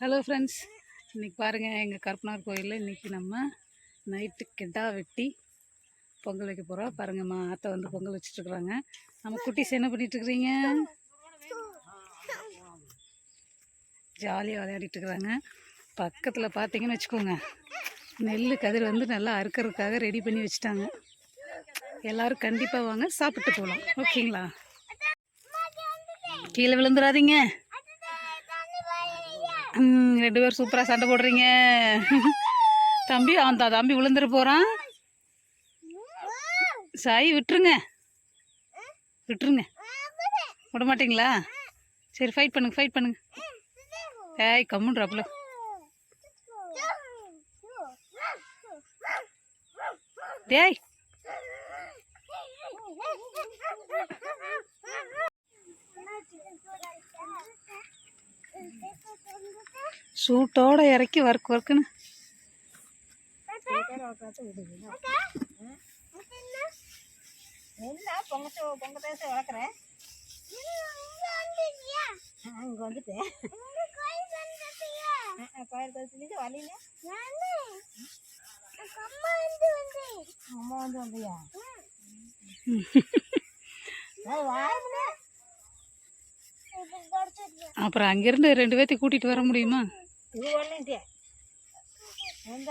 Hello friends இன்றைக்கி பாருங்கள் எங்கள் கருப்பனார் கோயிலில் இன்றைக்கி நம்ம நைட்டு கெட்டா வெட்டி பொங்கல் வைக்க போகிறோம் பாருங்கம்மா அத்தை வந்து பொங்கல் வச்சுட்ருக்குறாங்க நம்ம குட்டிஸ் என்ன பண்ணிகிட்ருக்குறீங்க ஜாலியாக விளையாடிட்டுருக்குறாங்க பக்கத்தில் பார்த்தீங்கன்னு வச்சுக்கோங்க நெல் கதிர் வந்து நல்லா அறுக்கறதுக்காக ரெடி பண்ணி வச்சுட்டாங்க. எல்லோரும் கண்டிப்பாக வாங்க சாப்பிட்டு போகலாம் ஓகேங்களா கீழே விழுந்துடாதீங்க. ரெண்டு பேரும் சூப்பராக சண்டை போடுறீங்க. தம்பி அவன் தம்பி விழுந்துட்டு போகிறான் சாய் விட்டுருங்க. விட்டுருங்க. விட மாட்டீங்களா? சரி ஃபைட் பண்ணுங்க ஃபைட் பண்ணுங்க. ஏய் கம்முன்றாப்புல. டேய். சூட்டோட இறக்கி வர்க் வர்க்குன்னு என்ன பொங்க பொங்க தேச வளர்க்குறேன் இங்கே வந்துட்டேன் கோயில் வழியில. அம்மா வந்து வந்தியா? அப்புறம் அங்கேருந்து ரெண்டு பேர்த்தையும் கூட்டிகிட்டு வர முடியுமா? இது வரலன்ட்டே எந்த